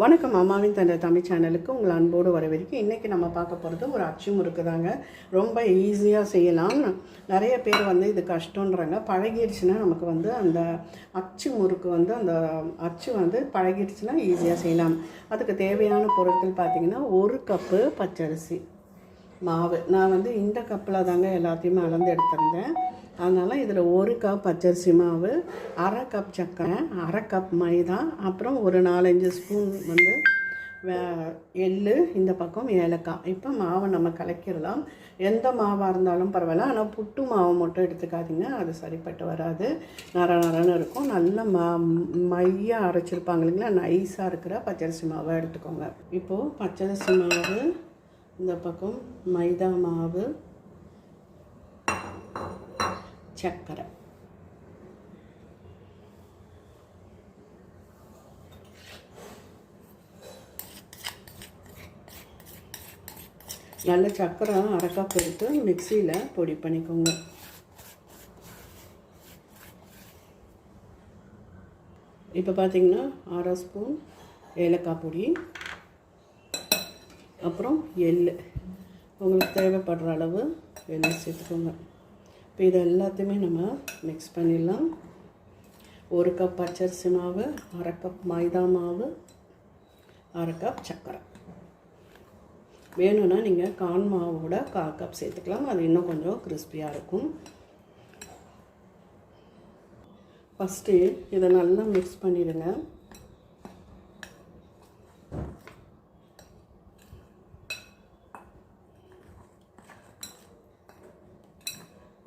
வணக்கம் அம்மாவின் தந்தை தமிழ் சேனலுக்கு உங்கள் அன்போடு வரவேற்கு. இன்றைக்கி நம்ம பார்க்க போகிறது ஒரு அச்சு முறுக்கு தாங்க. ரொம்ப ஈஸியாக செய்யலாம். நிறைய பேர் வந்து இது கஷ்டன்றாங்க பழகிடுச்சுன்னா நமக்கு வந்து அந்த அச்சு முறுக்கு வந்து அந்த அச்சு வந்து பழகிடுச்சுன்னா ஈஸியாக செய்யலாம். அதுக்கு தேவையான பொருட்கள் பார்த்திங்கன்னா ஒரு கப்பு பச்சரிசி மாவு. நான் வந்து இந்த கப்பில் தாங்க எல்லாத்தையுமே அளந்து எடுத்திருந்தேன். அதனால் இதில் ஒரு கப் பச்சரிசி மாவு அரை கப் சக்கரை அரை கப் மைதா அப்புறம் ஒரு நாலஞ்சு ஸ்பூன் வந்து வே- எள்ளு இந்த பக்கம் ஏலக்காய். இப்போ மாவை நம்ம கலக்கிடலாம். எந்த மாவாக இருந்தாலும் பரவாயில்ல. ஆனால் புட்டு மாவை மட்டும் எடுத்துக்காதீங்க. அது சரிப்பட்டு வராது. நர நரன்னு இருக்கும். நல்ல மா மையாக அரைச்சிருப்பாங்க இல்லைங்களா? நைஸாக இருக்கிற பச்சரிசி மாவை எடுத்துக்கோங்க. இப்போது பச்சரிசி மாவு இந்த பக்கம் மைதா மாவு சக்கரை. நல்ல சர்க்கரை அரைக்கா கப் எடுத்து மிக்சியில் பொடி பண்ணிக்கோங்க. இப்போ பார்த்தீங்கன்னா அரை ஸ்பூன் ஏலக்காய் பொடி அப்புறம் எள் உங்களுக்கு தேவைப்படுற அளவு எண்ணெய் சேர்த்துக்கோங்க. இப்போ இது எல்லாத்தையுமே நம்ம மிக்ஸ் பண்ணிடலாம். ஒரு கப் பச்சரிசி மாவு அரை கப் மைதா மாவு அரை கப் சர்க்கரை. வேணும்னா நீங்கள் கான் மாவோட கால் கப் சேர்த்துக்கலாம். அது இன்னும் கொஞ்சம் கிறிஸ்பியாக இருக்கும். ஃபஸ்ட்டு இதை நல்லா மிக்ஸ் பண்ணிடுங்க.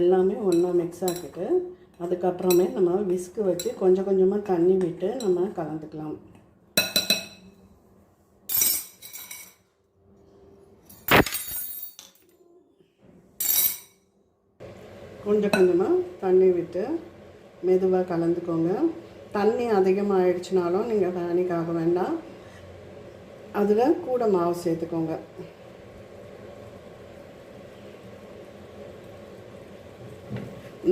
எல்லாமே ஒன்றா மிக்ஸ் ஆக்கிட்டு அதுக்கப்புறமே நம்ம விஸ்கு வச்சு கொஞ்சம் கொஞ்சமாக தண்ணி விட்டு நம்ம கலந்துக்கலாம். கொஞ்சம் கொஞ்சமாக தண்ணி விட்டு மெதுவாக கலந்துக்கோங்க. தண்ணி அதிகமாக ஆயிடுச்சுனாலும் நீங்கள் பேனிக் ஆக வேண்டாம். அதில் கூட மாவு சேர்த்துக்கோங்க.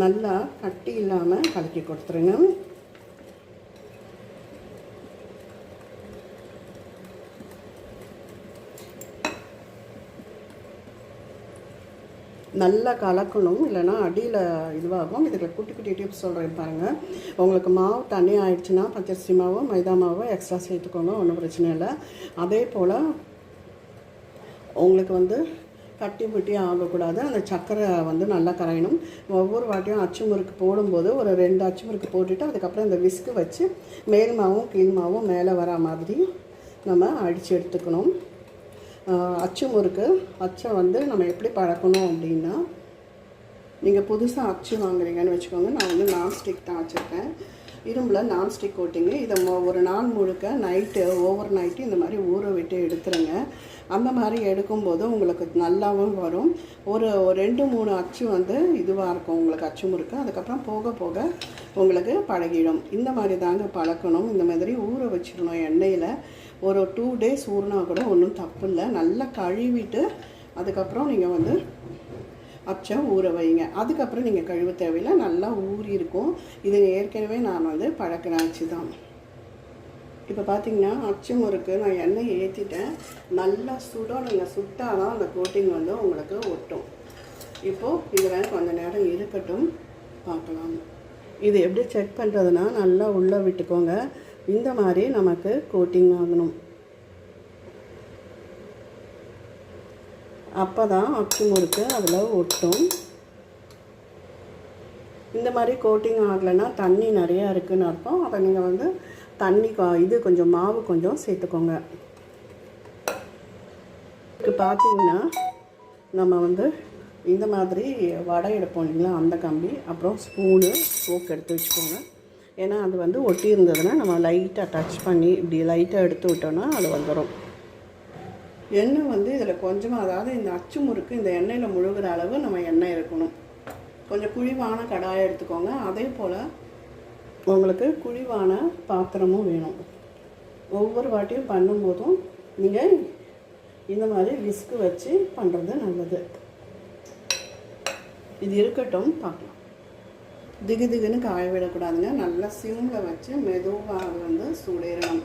நல்லா கட்டி இல்லாமல் கலக்கி கொடுத்துருங்க. நல்லா கலக்கணும் இல்லைன்னா அடியில் இதுவாகும். இதில் குட்டி குட்டி டிப்ஸ் சொல்கிறேன் பாருங்கள் உங்களுக்கு மாவு தண்ணி ஆயிடுச்சுன்னா பச்சரிசி மாவோ மைதா மாவோ எக்ஸ்ட்ரா சேர்த்துக்கோங்க ஒன்றும் பிரச்சனை இல்லை. அதே போல் உங்களுக்கு வந்து கட்டி பிட்டி ஆகக்கூடாது. அந்த சர்க்கரை வந்து நல்லா கரையணும். ஒவ்வொரு வாட்டியும் அச்சு முறுக்கு போடும்போது ஒரு ரெண்டு அச்சு முறுக்கு போட்டுட்டு அதுக்கப்புறம் இந்த விஸ்கு வச்சு மேல் மாவும் கீழ் மாவும் மேலே வர மாதிரி நம்ம அடித்து எடுத்துக்கணும். அச்சு முறுக்கு அச்சை வந்து நம்ம எப்படி பழக்கணும் அப்படின்னா நீங்கள் புதுசாக அச்சு வாங்குறீங்கன்னு வச்சுக்கோங்க. நான் வந்து நான்ஸ்டிக் தான் வச்சுருக்கேன். இரும்பில் நான்ஸ்டிக் கோட்டிங்கு இதை ஒரு நாள் முழுக்க நைட்டு ஓவர் நைட்டு இந்த மாதிரி ஊற விட்டு எடுத்துருங்க. அந்த மாதிரி எடுக்கும்போது உங்களுக்கு நல்லாவும் வரும். ஒரு ரெண்டு மூணு அச்சு வந்து இதுவாக இருக்கும். உங்களுக்கு அச்சு முறுக்கு அதுக்கப்புறம் போக போக உங்களுக்கு பழகிடும். இந்த மாதிரி தாங்க பழக்கணும். இந்த மாதிரி ஊற வச்சிடணும் எண்ணெயில். ஒரு டூ டேஸ் ஊறினா கூட ஒன்றும் தப்பு இல்லை. நல்லா கழுவிட்டு அதுக்கப்புறம் நீங்கள் வந்து அச்சா ஊற வைங்க. அதுக்கப்புறம் நீங்கள் கழுவு தேவையில்லை. நல்லா ஊறி இருக்கும். இது ஏற்கனவே நான் வந்து பழக்கிற அச்சு தான் இப்போ பார்த்தீங்கன்னா அச்சு முறுக்கு நான் எண்ணெய் ஏற்றிட்டேன் நல்லா சுடணுங்க சுட்டால் தான் அந்த கோட்டிங் வந்து உங்களுக்கு ஒட்டும். இப்போது இதில் கொஞ்ச நேரம் இருக்கட்டும். பார்க்கலாம். இது எப்படி செக் பண்ணுறதுனா நல்லா உள்ளே விட்டுக்கோங்க. இந்த மாதிரி நமக்கு கோட்டிங் ஆகணும். அப்போ தான் அச்சு முறுக்கு அதில் ஒட்டும். இந்த மாதிரி கோட்டிங் ஆகலைன்னா தண்ணி நிறையா இருக்குதுன்னு அர்த்தம். அதை நீங்கள் வந்து தண்ணி கா- இது கொஞ்சம் மாவு கொஞ்சம் சேர்த்துக்கோங்க. இதுக்கு பார்த்தீங்கன்னா நம்ம வந்து இந்த மாதிரி வடை எடுப்போம் இல்லைங்களா அந்த கம்பி அப்புறம் ஸ்பூனு ஃபோக் எடுத்து வச்சுக்கோங்க. ஏன்னா அது வந்து ஒட்டி இருந்ததுன்னா நம்ம லைட்டாக டச் பண்ணி இப்படி லைட்டாக எடுத்து விட்டோன்னா அது வந்துடும் எண்ணெய் வந்து இதில் கொஞ்சமாக அதாவது இந்த அச்சு முறுக்கு இந்த எண்ணெயில் முழுகிற அளவு நம்ம எண்ணெய் இருக்கணும் கொஞ்சம் குழிவான கடாயை எடுத்துக்கோங்க. அதே போல் உங்களுக்கு குழிவான பாத்திரமும் வேணும். ஒவ்வொரு வாட்டியும் பண்ணும்போதும் நீங்கள் இந்த மாதிரி விஸ்கு வச்சு பண்ணுறது நல்லது. இது இருக்கட்டும் பார்க்கலாம். திகு திகுன்னு காய விடக்கூடாதுங்க. நல்லா சிம்மில் வச்சு மெதுவாக வந்து சூடேறணும்.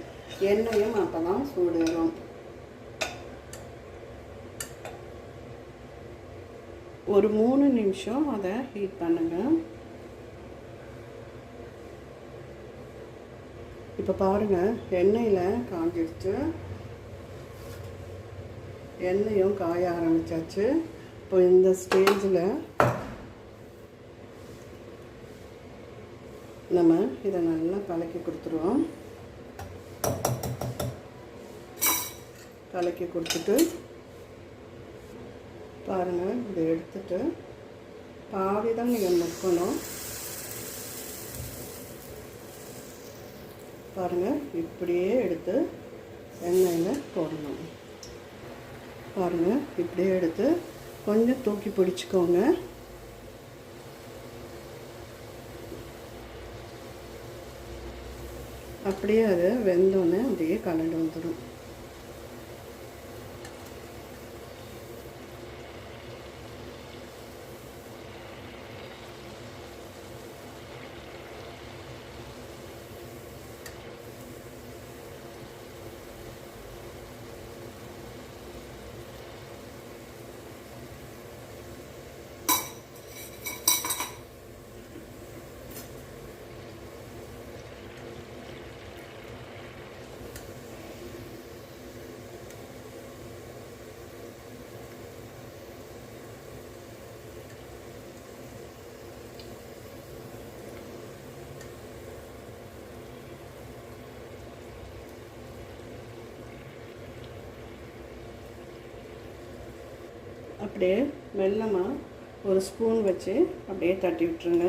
எண்ணெயும் அப்போ தான் சூடேறும். ஒரு மூணு நிமிஷம் அதை ஹீட் பண்ணுங்கள் இப்போ பாருங்கள் எண்ணெயில் காஞ்சிடுச்சு எண்ணெயும் காய ஆரம்பித்தாச்சு இப்போ இந்த ஸ்டேஜில் நம்ம இதை நல்லா கலக்கி கொடுத்துருவோம். கலக்கி கொடுத்துட்டு பாருங்கள் இதை எடுத்துட்டு பாதி தான் நீங்கள் முக்கணும் பாருங்கள் இப்படியே எடுத்து எண்ணெயில் போடணும். பாருங்கள் இப்படியே எடுத்து கொஞ்சம் தூக்கி பிடிச்சிக்கோங்க. அப்படியே அது வெந்தோடனே அப்படியே கலண்டு வந்துடும் அப்படியே மெல்லமாக ஒரு ஸ்பூன் வச்சு அப்படியே தட்டி விட்டுருங்க.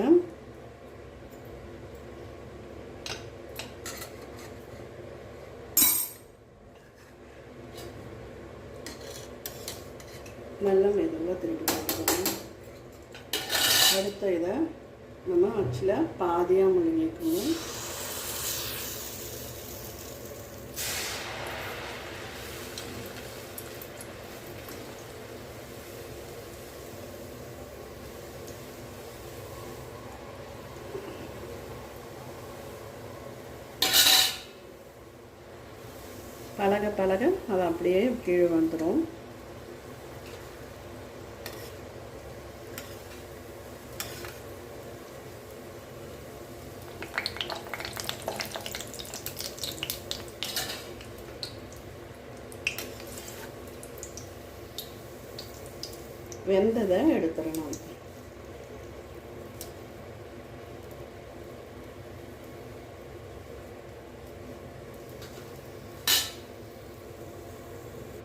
நல்லா மெதுவாக திருப்பி போட்டுக்கணும் அடுத்த இதை நம்ம அச்சில் பாதியாக முழுங்கிக்கணும் பழக பழக அது அப்படியே கீழே வந்துடும் வெந்ததை எடுத்துடணும்.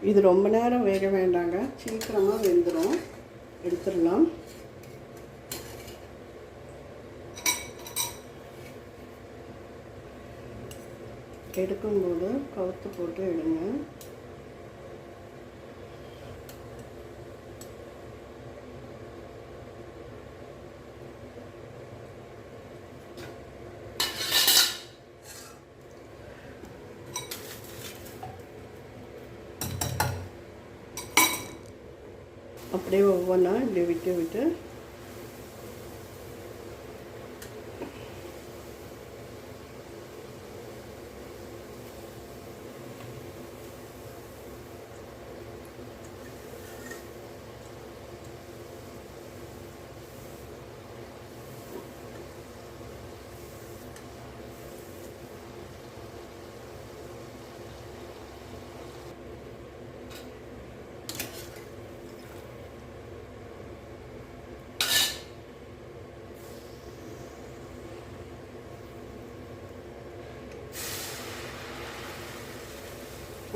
இது ரொம்ப நேரம் வேக வேண்டாங்க. சீக்கிரமாக வெந்துடும் எடுத்துடலாம். எடுக்கும்போது கவுத்து போட்டு எடுங்க. அப்படியே ஒவ்வொன்றா இப்படி விட்டு விட்டு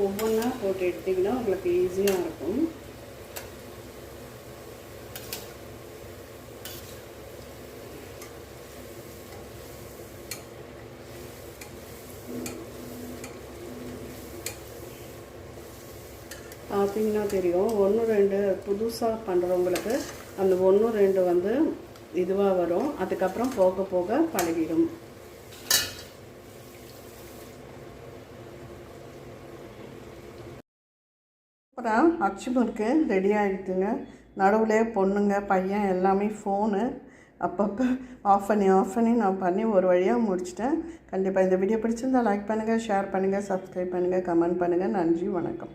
ஒவ்வொன்றா போட்டு எடுத்திங்கன்னா உங்களுக்கு ஈஸியாக இருக்கும். பார்த்தீங்கன்னா தெரியும். ஒன்று ரெண்டு புதுசாக பண்ணுறவங்களுக்கு அந்த ஒன்று ரெண்டு வந்து இதுவாக வரும். அதுக்கப்புறம் போக போக பழகிடும். அப்புறம் அச்சு முறுக்கு ரெடி ஆகிடுதுங்க நடுவில் பொண்ணுங்க பையன் எல்லாமே ஃபோனு அப்பப்போ ஆஃப் பண்ணி ஆஃப் பண்ணி நான் பண்ணி ஒரு வழியாக முடிச்சிட்டேன். கண்டிப்பாக இந்த வீடியோ பிடிச்சிருந்தா லைக் பண்ணுங்கள் ஷேர் பண்ணுங்கள் சப்ஸ்கிரைப் பண்ணுங்கள் கமெண்ட் பண்ணுங்கள் நன்றி வணக்கம்.